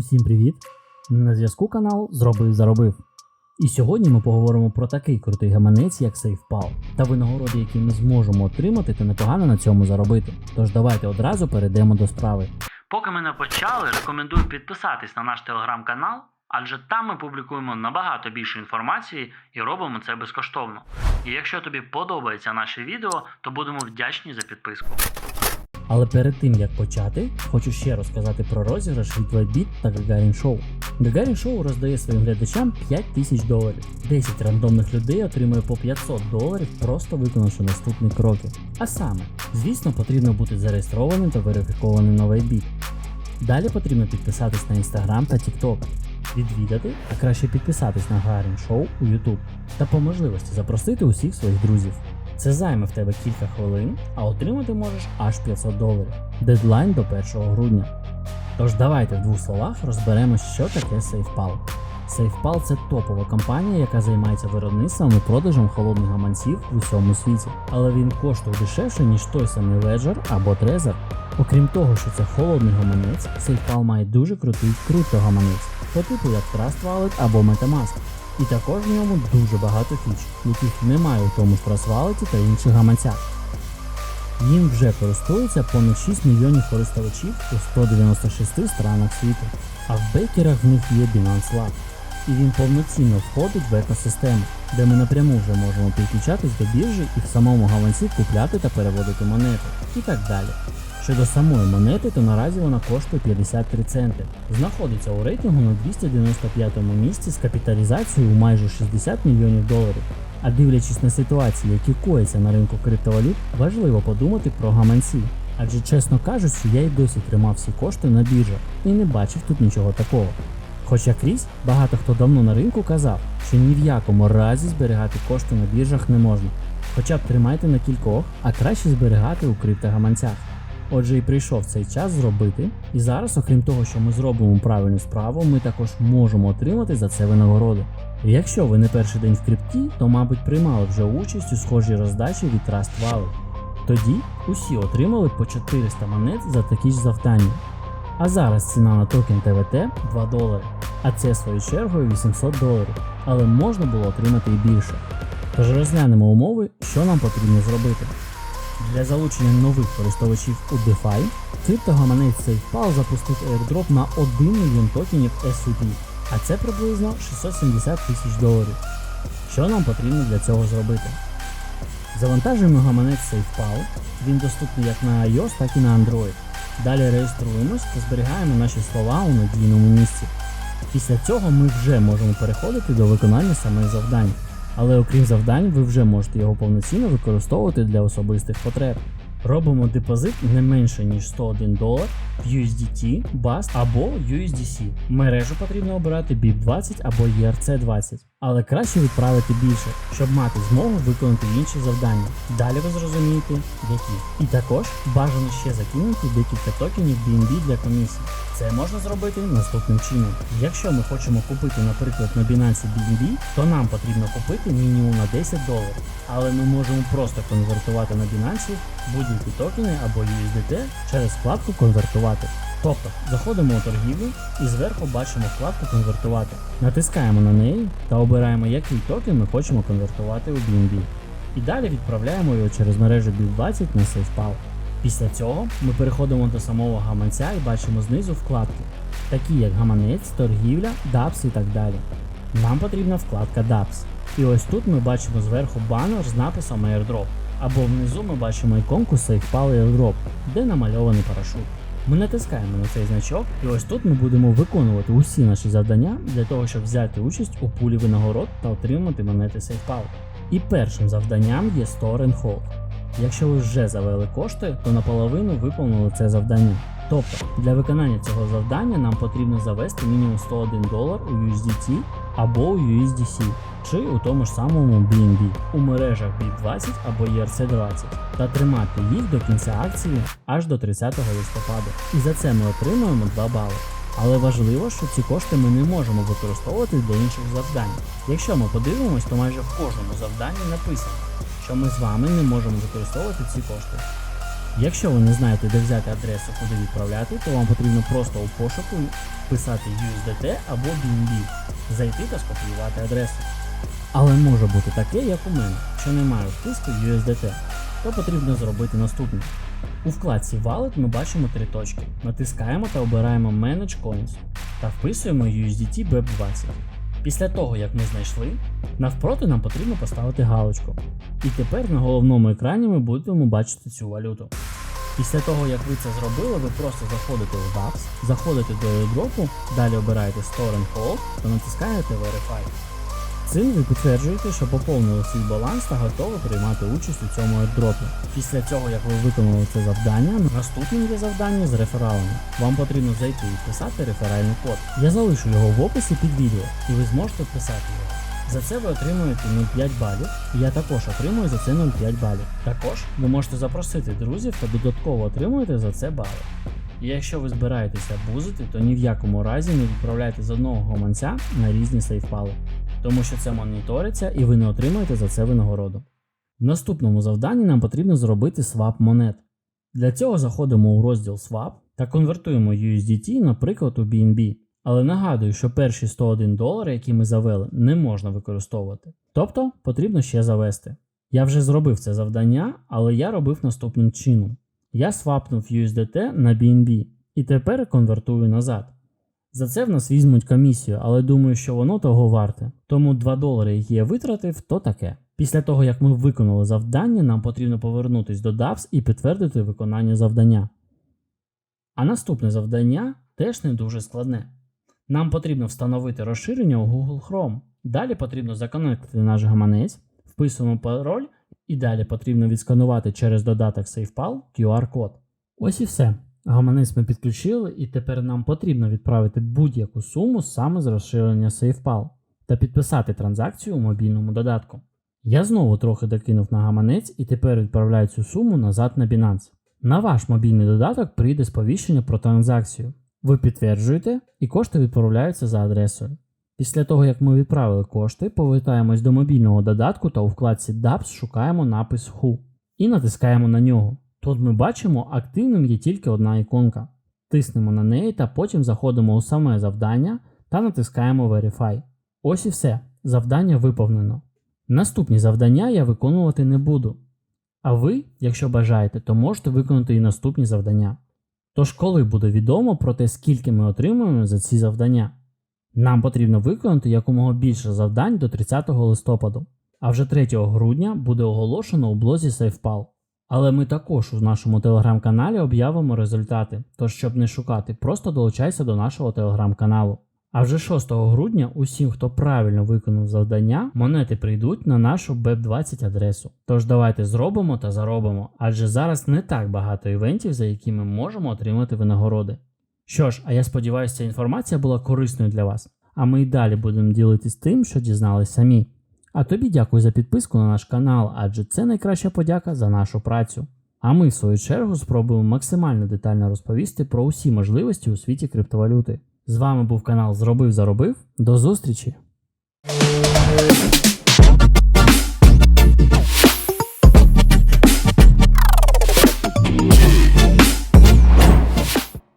Усім привіт! На зв'язку канал Зробив Заробив. І сьогодні ми поговоримо про такий крутий гаманець, як SafePal, та винагороди, які ми зможемо отримати та непогано на цьому заробити. Тож давайте одразу перейдемо до справи. Поки ми не почали, рекомендую підписатись на наш телеграм-канал, адже там ми публікуємо набагато більше інформації і робимо це безкоштовно. І якщо тобі подобається наше відео, то будемо вдячні за підписку. Але перед тим як почати, хочу ще розказати про розіграш від Whitebit та Gagarin Show. Gagarin Show роздає своїм глядачам 5 тисяч доларів. 10 рандомних людей отримує по 500 доларів, просто виконавши наступні кроки. А саме, звісно, потрібно бути зареєстрованим та верифікованим на Whitebit. Далі потрібно підписатись на Instagram та TikTok, відвідати, а краще підписатись на Gagarin Show у YouTube та по можливості запросити усіх своїх друзів. Це займе в тебе кілька хвилин, а отримати можеш аж 500 доларів. Дедлайн до 1 грудня. Тож давайте в двох словах розберемо, що таке SafePal. SafePal – це топова компанія, яка займається виробництвом і продажем холодних гаманців в усьому світі. Але він коштує дешевше, ніж той самий Ledger або Trezor. Окрім того, що це холодний гаманець, SafePal має дуже крутий криптогаманець, по типу як Trust Wallet або Metamask. І також в ньому дуже багато фіч, яких немає у тому ж Trustwallet та інших гаманцях. Їм вже користується понад 6 мільйонів користувачів у 196 странах світу, а в бейкерах в них є Binance Lab. І він повноцінно входить в екосистему, де ми напряму вже можемо підключатись до біржі і в самому гаманці купляти та переводити монети і так далі. Щодо самої монети, то наразі вона коштує 53 центи. Знаходиться у рейтингу на 295 місці з капіталізацією у майже 60 мільйонів доларів. А дивлячись на ситуації, які кояться на ринку криптовалют, важливо подумати про гаманці. Адже, чесно кажучи, я й досі тримав всі кошти на біржах і не бачив тут нічого такого. Хоча крізь багато хто давно на ринку казав, що ні в якому разі зберігати кошти на біржах не можна. Хоча б тримайте на кількох, а краще зберігати у криптогаманцях. Отже, і прийшов цей час зробити. І зараз, окрім того, що ми зробимо правильну справу, ми також можемо отримати за це винагороди. І якщо ви не перший день в крипті, то, мабуть, приймали вже участь у схожій роздачі від Trust Wallet. Тоді усі отримали по 400 монет за такі ж завдання. А зараз ціна на токен ТВТ 2 долари, а це своєю чергою 800 доларів, але можна було отримати і більше. Тож розглянемо умови, що нам потрібно зробити. Для залучення нових користувачів у DeFi, криптогаманець SafePal запустив airdrop на 1 мільйон токенів SUP, а це приблизно 670 тисяч доларів. Що нам потрібно для цього зробити? Завантажуємо гаманець SafePal, він доступний як на iOS, так і на Android. Далі реєструємось та зберігаємо наші слова у надійному місці. Після цього ми вже можемо переходити до виконання самих завдань. Але окрім завдань, ви вже можете його повноцінно використовувати для особистих потреб. Робимо депозит не менше ніж 101 долар в USDT, BAST або USDC. Мережу потрібно обирати BIP20 або ERC20, але краще відправити більше, щоб мати змогу виконати інші завдання. Далі ви зрозумієте, які. І також бажано ще закинути декілька токенів BNB для комісії. Це можна зробити наступним чином. Якщо ми хочемо купити, наприклад, на Binance BNB, то нам потрібно купити мінімум на 10 доларів. Але ми можемо просто конвертувати на Binance будь-які токени або USDT через вкладку Конвертувати. Тобто заходимо у торгівлю і зверху бачимо вкладку Конвертувати. Натискаємо на неї та обираємо, який токен ми хочемо конвертувати у BNB. І далі відправляємо його через мережу BIL20 на SafePal. Після цього ми переходимо до самого гаманця і бачимо знизу вкладки, такі як гаманець, торгівля, DApps і так далі. Нам потрібна вкладка DApps. І ось тут ми бачимо зверху банер з написом AirDrop. Або внизу ми бачимо іконку SafePal AirDrop, де намальований парашут. Ми натискаємо на цей значок, і ось тут ми будемо виконувати усі наші завдання для того, щоб взяти участь у пулі винагород та отримати монети SafePal. І першим завданням є Store Hold. Якщо ви вже завели кошти, то наполовину виконали це завдання. Тобто для виконання цього завдання нам потрібно завести мінімум 101 долар у USDT або у USDC, чи у тому ж самому BNB у мережах BIP20 або ERC20 та тримати їх до кінця акції аж до 30 листопада. І за це ми отримуємо 2 бали. Але важливо, що ці кошти ми не можемо використовувати для інших завдань. Якщо ми подивимось, то майже в кожному завданні написано, що ми з вами не можемо використовувати ці кошти. Якщо ви не знаєте, де взяти адресу, куди відправляти, то вам потрібно просто у пошуку вписати USDT або BNB, зайти та скопіювати адресу. Але може бути таке, як у мене, що немає вписку USDT, то потрібно зробити наступне. У вкладці Wallet ми бачимо три точки. Натискаємо та обираємо Manage Coins та вписуємо USDT BEP20. Після того, як ми знайшли, навпроти нам потрібно поставити галочку. І тепер на головному екрані ми будемо бачити цю валюту. Після того, як ви це зробили, ви просто заходите в DAPS, заходите до airdropу, далі обираєте Store and Hold та натискаєте Verify. Цим ви підтверджуєте, що поповнили свій баланс та готові приймати участь у цьому airdropі. Після цього, як ви виконали це завдання, наступним є завдання з рефералами. Вам потрібно зайти і вписати реферальний код. Я залишу його в описі під відео, і ви зможете вписати його. За це ви отримуєте 0,5 балів, і я також отримую за це 0,5 балів. Також ви можете запросити друзів та додатково отримуєте за це бали. І якщо ви збираєтеся бузити, то ні в якому разі не відправляйте з одного гаманця на різні сейфпали, тому що це моніториться і ви не отримаєте за це винагороду. В наступному завданні нам потрібно зробити свап монет. Для цього заходимо у розділ Swap та конвертуємо USDT, наприклад, у BNB. Але нагадую, що перші 101 долар, які ми завели, не можна використовувати. Тобто потрібно ще завести. Я вже зробив це завдання, але я робив наступним чином. Я свапнув USDT на BNB і тепер конвертую назад. За це в нас візьмуть комісію, але думаю, що воно того варте. Тому 2 долари, які я витратив, то таке. Після того, як ми виконали завдання, нам потрібно повернутися до DAPS і підтвердити виконання завдання. А наступне завдання теж не дуже складне. Нам потрібно встановити розширення у Google Chrome. Далі потрібно законектити наш гаманець, вписуємо пароль і далі потрібно відсканувати через додаток SafePal QR-код. Ось і все. Гаманець ми підключили, і тепер нам потрібно відправити будь-яку суму саме з розширення SafePal та підписати транзакцію у мобільному додатку. Я знову трохи докинув на гаманець і тепер відправляю цю суму назад на Binance. На ваш мобільний додаток прийде сповіщення про транзакцію. Ви підтверджуєте, і кошти відправляються за адресою. Після того, як ми відправили кошти, повертаємось до мобільного додатку та у вкладці DAPS шукаємо напис Who і натискаємо на нього. Тут ми бачимо, активним є тільки одна іконка. Тиснемо на неї та потім заходимо у саме завдання та натискаємо Verify. Ось і все. Завдання виповнено. Наступні завдання я виконувати не буду. А ви, якщо бажаєте, то можете виконати і наступні завдання. Тож, коли буде відомо про те, скільки ми отримуємо за ці завдання, нам потрібно виконати якомога більше завдань до 30 листопаду, а вже 3 грудня буде оголошено у блозі SafePal. Але ми також у нашому телеграм-каналі об'явимо результати, тож щоб не шукати, просто долучайся до нашого телеграм-каналу. А вже 6 грудня усім, хто правильно виконав завдання, монети прийдуть на нашу BEP20 адресу. Тож давайте зробимо та заробимо, адже зараз не так багато івентів, за які ми можемо отримати винагороди. Що ж, а я сподіваюся, ця інформація була корисною для вас. А ми й далі будемо ділитись тим, що дізнались самі. А тобі дякую за підписку на наш канал, адже це найкраща подяка за нашу працю. А ми, в свою чергу, спробуємо максимально детально розповісти про усі можливості у світі криптовалюти. З вами був канал Зробив Заробив. До зустрічі!